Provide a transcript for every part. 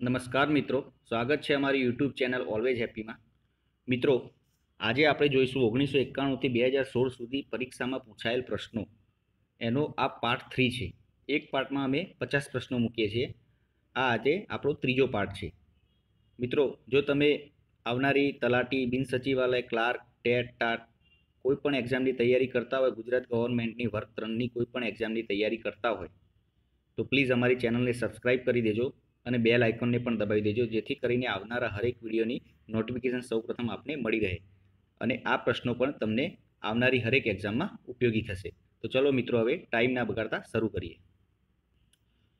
નમસ્કાર મિત્રો. સ્વાગત છે અમારી યુટ્યુબ ચેનલ ઓલવેઝ હેપીમાં મિત્રો, આજે આપણે જોઈશું ઓગણીસો એકાણુંથી બે હજાર સોળ સુધી પરીક્ષામાં પૂછાયેલ પ્રશ્નો. એનો આ પાર્ટ થ્રી છે. એક પાર્ટમાં અમે પચાસ પ્રશ્નો મૂકીએ છીએ. આ આજે આપણો ત્રીજો પાર્ટ છે. મિત્રો, જો તમે આવનારી તલાટી, બિન સચિવાલય, ક્લાર્ક, ટેટ, ટાટ કોઈ પણ એક્ઝામની તૈયારી કરતા હોય, ગુજરાત ગવર્મેન્ટની વર્ગ ત્રણની કોઈ પણ એક્ઝામની તૈયારી કરતા હોય, તો પ્લીઝ અમારી ચેનલને સબસ્ક્રાઈબ કરી દેજો. અને બેલ આઇકોનને પણ દબાવી દેજો, જેથી કરીને આવનારા હરેક વિડીયોની નોટિફિકેશન સૌપ્રથમ આપને મળી રહે. અને આ પ્રશ્નો પણ તમને આવનારી હરેક એક્ઝામમાં ઉપયોગી થશે. તો ચલો મિત્રો, હવે ટાઈમ ના બગાડતા શરૂ કરીએ.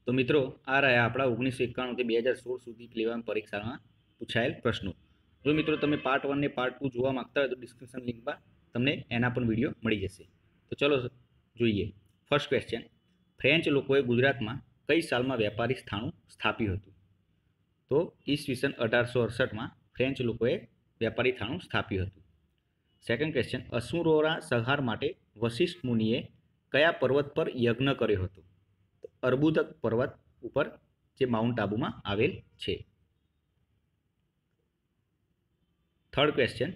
તો મિત્રો, આ રહ્યા આપણા ઓગણીસો એકાણુંથી બે હજાર સોળ સુધી લેવામાં પરીક્ષામાં પૂછાયેલ પ્રશ્નો. જો મિત્રો, તમે પાર્ટ વન ને પાર્ટ ટુ જોવા માંગતા હોય તો ડિસ્ક્રિપ્શન લિંકમાં તમને એના પણ વીડિયો મળી જશે. તો ચલો જોઈએ. ફર્સ્ટ ક્વેશ્ચન ફ્રેન્ચ લોકોએ ગુજરાતમાં કઈ સાલમાં વેપારી સ્થાણું સ્થાપ્યું હતું? તો ઈસવીસન અઢારસો અડસઠમાં ફ્રેન્ચ લોકોએ વેપારી થાણું સ્થાપ્યું હતું. સેકન્ડ ક્વેશ્ચન અસુરોરા સંહાર માટે વશિષ્ઠ મુનિએ કયા પર્વત પર યજ્ઞ કર્યો હતો? તો અર્બુદક પર્વત ઉપર જે માઉન્ટ આબુમાં આવેલ છે. થર્ડ ક્વેશ્ચન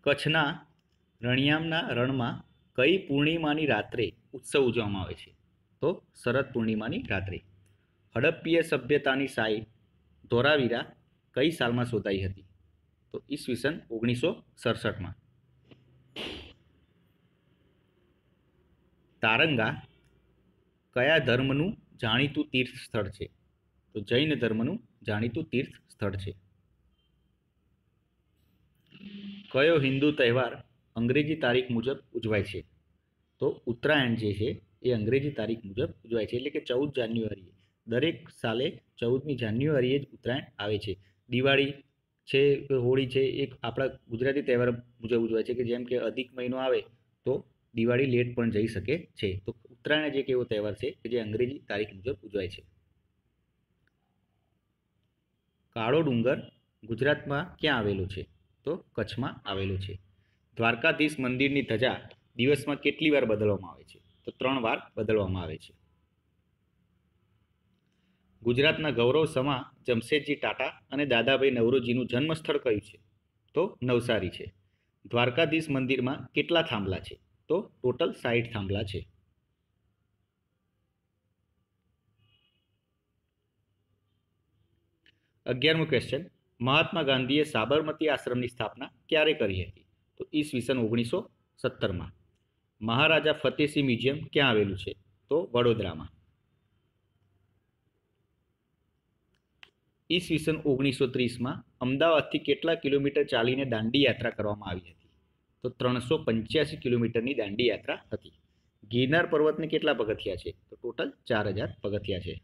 કચ્છના રણિયામના રણમાં કઈ પૂર્ણિમાની રાત્રે ઉત્સવ ઉજવવામાં આવે છે? તો શરદ પૂર્ણિમાની રાત્રે. હડપ્પીય સભ્યતાની સાઇટ ધોરાવીરા કઈ સાલમાં શોધાઈ હતી? તો ઈસવીસન ઓગણીસો સડસઠમાં. તારંગા કયા ધર્મનું જાણીતું તીર્થ સ્થળ છે? તો જૈન ધર્મનું જાણીતું તીર્થ સ્થળ છે. કયો હિન્દુ તહેવાર અંગ્રેજી તારીખ મુજબ ઉજવાય છે? તો ઉત્તરાયણ જે છે એ અંગ્રેજી તારીખ મુજબ ઉજવાય છે. એટલે કે ચૌદ જાન્યુઆરીએ. દરેક સાલે ચૌદમી જાન્યુઆરીએ જ ઉત્તરાયણ આવે છે. દિવાળી છે હોળી છે, એક આપણા ગુજરાતી તહેવાર મુજબ ઉજવાય છે કે જેમ કે અધિક મહિનો આવે તો દિવાળી લેટ પણ જઈ શકે છે. તો ઉત્તરાયણ જ એક એવો તહેવાર છે કે જે અંગ્રેજી તારીખ મુજબ ઉજવાય છે. કાળો ડુંગર ગુજરાતમાં ક્યાં આવેલો છે? તો કચ્છમાં આવેલો છે. દ્વારકાધીશ મંદિરની ધજા દિવસમાં કેટલી વાર બદલવામાં આવે છે? તો ત્રણ વાર બદલવામાં આવે છે. ગુજરાતના ગૌરવ સમા જમશેદજી ટાટા અને દાદાભાઈ નવરોજીનું જન્મસ્થળ કયું છે? તો નવસારી છે. દ્વારકાધીશ મંદિરમાં કેટલા થાંભલા છે? તો ટોટલ સાઠ થાંભલા છે. અગિયારમું ક્વેશ્ચન મહાત્મા ગાંધીએ સાબરમતી આશ્રમની સ્થાપના ક્યારે કરી હતી? તો ઈસવીસન ઓગણીસો સત્તરમાં. મહારાજા ફતેસિંહ મ્યુઝિયમ ક્યાં આવેલું છે? તો વડોદરામાં. ઈસવીસન ઓગણીસો ત્રીસમાં અમદાવાદથી કેટલા કિલોમીટર ચાલીને દાંડી યાત્રા કરવામાં આવી હતી? તો ત્રણસો પંચ્યાસી કિલોમીટરની દાંડી યાત્રા હતી. ગિરનાર પર્વતને કેટલા પગથિયા છે? તો ટોટલ ચાર હજાર પગથિયા છે.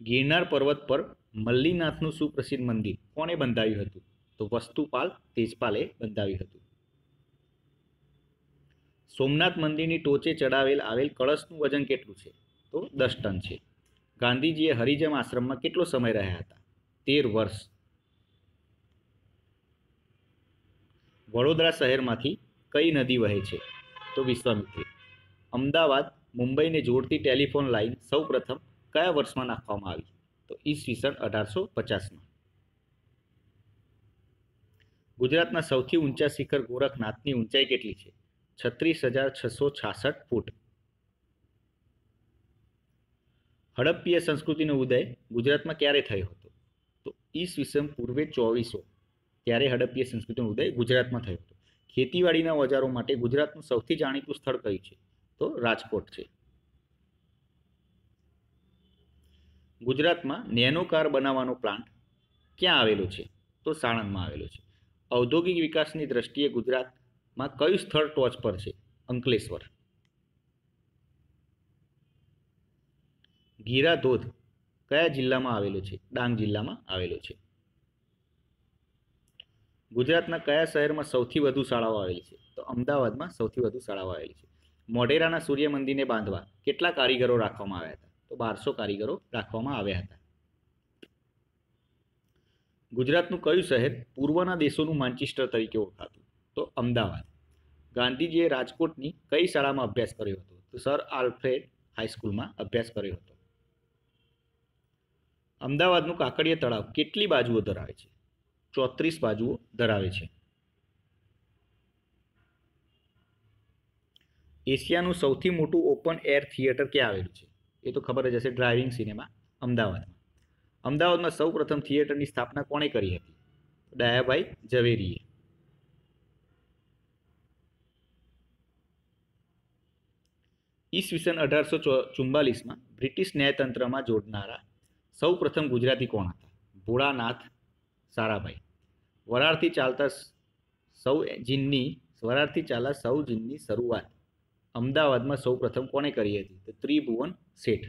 ગિરનાર પર્વત પર મલ્લીનાથનું સુપ્રસિદ્ધ મંદિર કોણે બંધાવ્યું હતું? તો વસ્તુપાલ તેજપાલે બંધાવ્યું હતું. સોમનાથ મંદિરની ટોચે ચડાવેલ આવેલ કળશનું વજન કેટલું છે? તો દસ ટન છે. ગાંધીજીએ હરિજન આશ્રમમાં કેટલો સમય રહ્યા હતા? તેર વર્ષ. વડોદરા શહેરમાંથી કઈ નદી વહે છે? તો વિશ્વામિત્રી. અમદાવાદ, મુંબઈને જોડતી ટેલિફોન લાઇન સૌપ્રથમ કયા વર્ષમાં નાખવામાં આવી? તો ઈસવીસન અઢારસો પચાસમાં. ગુજરાતના સૌથી ઊંચા શિખર ગોરખનાથની ઊંચાઈ કેટલી છે? છત્રીસ હજાર છસો છાસઠ ફૂટ. હડપ્પીય સંસ્કૃતિનો ઉદય ગુજરાતમાં ક્યારે થયો હતો? તો ઈસવીસન પૂર્વે ચોવીસો ત્યારે હડપ્પીય સંસ્કૃતિનો ઉદય ગુજરાતમાં થયો હતો. ખેતીવાડીના ઓજારો માટે ગુજરાતનું સૌથી જાણીતું સ્થળ કયું છે? તો રાજકોટ છે. ગુજરાતમાં નેનો કાર બનાવવાનો પ્લાન્ટ ક્યાં આવેલો છે? તો સાણંદમાં આવેલો છે. ઔદ્યોગિક વિકાસની દ્રષ્ટિએ ગુજરાતમાં કયું સ્થળ ટોચ પર છે? અંકલેશ્વર. ગીરા ધોધ કયા જિલ્લામાં આવેલો છે? ડાંગ જિલ્લામાં આવેલો છે. ગુજરાતના કયા શહેરમાં સૌથી વધુ શાળાઓ આવેલી છે? તો અમદાવાદમાં સૌથી વધુ શાળાઓ આવેલી છે. મોઢેરાના સૂર્ય મંદિરને બાંધવા કેટલા કારીગરો રાખવામાં આવ્યા હતા? તો બારસો કારીગરો રાખવામાં આવ્યા હતા. ગુજરાતનું કયું શહેર પૂર્વના દેશોનું માન્ચેસ્ટર તરીકે ઓળખાતું? તો અમદાવાદ. ગાંધીજીએ રાજકોટની કઈ શાળામાં અભ્યાસ કર્યો હતો? તો સર આલ્ફ્રેડ હાઈસ્કૂલમાં અભ્યાસ કર્યો હતો. અમદાવાદનું કાકડીયા તળાવ કેટલી બાજુઓ ધરાવે છે? ચોત્રીસ બાજુઓ ધરાવે છે. એશિયાનું સૌથી મોટું ઓપન એર થિયેટર ક્યાં આવેલું છે? એ તો ખબર જ હશે ડ્રાઇવિંગ સિનેમા અમદાવાદમાં. અમદાવાદમાં સૌ પ્રથમ થિયેટરની સ્થાપના કોણે કરી હતી? ડાયાભાઈ ઝવેરીએ. ઈસવીસન અઢારસો ચુમ્બાલીસમાં બ્રિટિશ ન્યાયતંત્રમાં જોડનારા સૌ પ્રથમ ગુજરાતી કોણ હતા? ભોળાનાથ સારાભાઈ. વરાળથી ચાલતા સૌ જીનની, વરાળથી ચાલા સૌ જીનની શરૂઆત અમદાવાદમાં સૌ પ્રથમ કોણે કરી હતી? તો ત્રિભુવન શેઠ.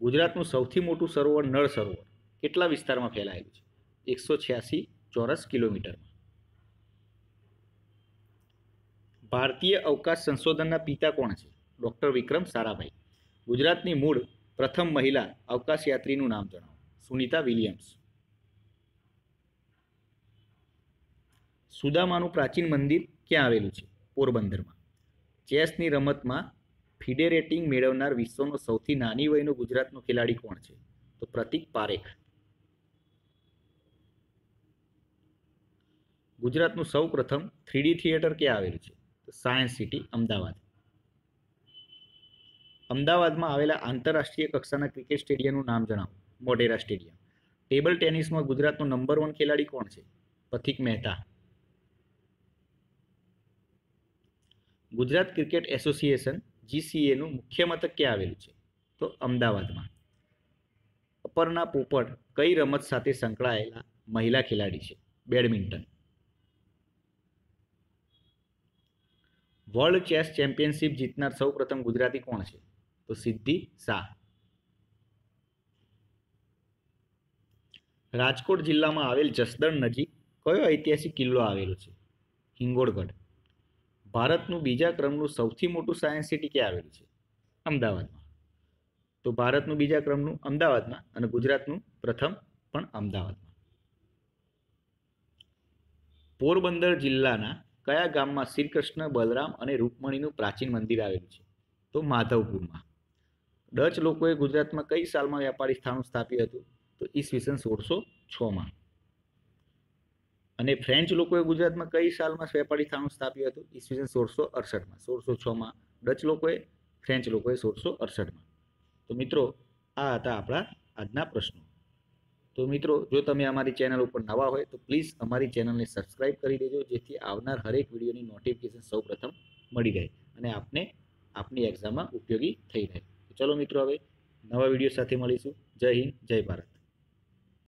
ગુજરાતનું સૌથી મોટું સરોવર નળ સરોવર કેટલા વિસ્તારમાં ફેલાયેલું છે? એકસો છ્યાસી ચોરસ કિલોમીટરમાં. ભારતીય અવકાશ સંશોધનના પિતા કોણ છે? ડૉક્ટર વિક્રમ સારાભાઈ. ગુજરાતની મૂળ પ્રથમ મહિલા અવકાશ યાત્રીનું નામ જણાવો. સુનિતા વિલિયમ્સ. સુદામાનું પ્રાચીન મંદિર ક્યાં આવેલું છે? પોરબંદરમાં. ચેસની રમતમાં ફિડેરેટિંગ મેળવનાર વિશ્વનો સૌથી નાની વયનો ગુજરાતનો ખેલાડી કોણ છે? તો પ્રતિક પારેખ. ગુજરાતનું સૌ પ્રથમ થ્રીડી થિયેટર ક્યાં આવેલું છે? તો સાયન્સ સિટી, અમદાવાદ. અમદાવાદમાં આવેલા આંતરરાષ્ટ્રીય કક્ષાના ક્રિકેટ સ્ટેડિયમનું નામ જણાવો. મોઢેરા સ્ટેડિયમ. ટેબલ ટેનિસમાં ગુજરાતનો નંબર વન ખેલાડી કોણ છે? પથિક મહેતા. ગુજરાત ક્રિકેટ એસોસિએશન, જીસીએનું મુખ્ય મથક ક્યાં આવેલું છે? તો અમદાવાદમાં. અપર્ણા પોપટ કઈ રમત સાથે સંકળાયેલા મહિલા ખેલાડી છે? બેડમિન્ટન. વર્લ્ડ ચેસ ચેમ્પિયનશિપ જીતનાર સૌ પ્રથમ ગુજરાતી કોણ છે? તો સિદ્ધિ શાહ. રાજકોટ જિલ્લામાં આવેલ જસદણ નજીક કયો ઐતિહાસિક કિલ્લો આવેલો છે? હિંગોળગઢ. ભારતનું બીજા ક્રમનું સૌથી મોટું સાયન્સ સિટી ક્યાં આવેલું છે? અમદાવાદમાં. તો ભારતનું બીજા ક્રમનું અમદાવાદમાં અને ગુજરાતનું પ્રથમ પણ અમદાવાદમાં. પોરબંદર જિલ્લાના કયા ગામમાં શ્રી કૃષ્ણ, બલરામ અને રૂકમણીનું પ્રાચીન મંદિર આવેલું છે? તો માધવપુરમાં. ડચ લોકોએ ગુજરાતમાં કઈ સાલમાં વ્યાપારી સ્થાન સ્થાપ્યું હતું? તો ઈસવીસન સોળસો છમાં. અને ફ્રેન્ચ લોકોએ ગુજરાતમાં કઈ સાલમાં વેપારી સ્થાનું સ્થાપ્યું હતું? ઈસવીસન સોળસો અડસઠમાં. સોળસો છમાં ડચ લોકોએ, ફ્રેન્ચ લોકોએ સોળસો અડસઠમાં. તો મિત્રો, આ હતા આપણા આજના પ્રશ્નો. તો મિત્રો, જો તમે અમારી ચેનલ ઉપર નવા હોય, તો પ્લીઝ અમારી ચેનલને સબસ્ક્રાઇબ કરી દેજો, જેથી આવનાર હરેક વિડીયોની નોટિફિકેશન સૌપ્રથમ મળી રહે અને આપને આપની એક્ઝામમાં ઉપયોગી થઈ રહે. ચલો મિત્રો, હવે નવા વીડિયો સાથે મળીશું. જય હિન્દ, જય ભારત.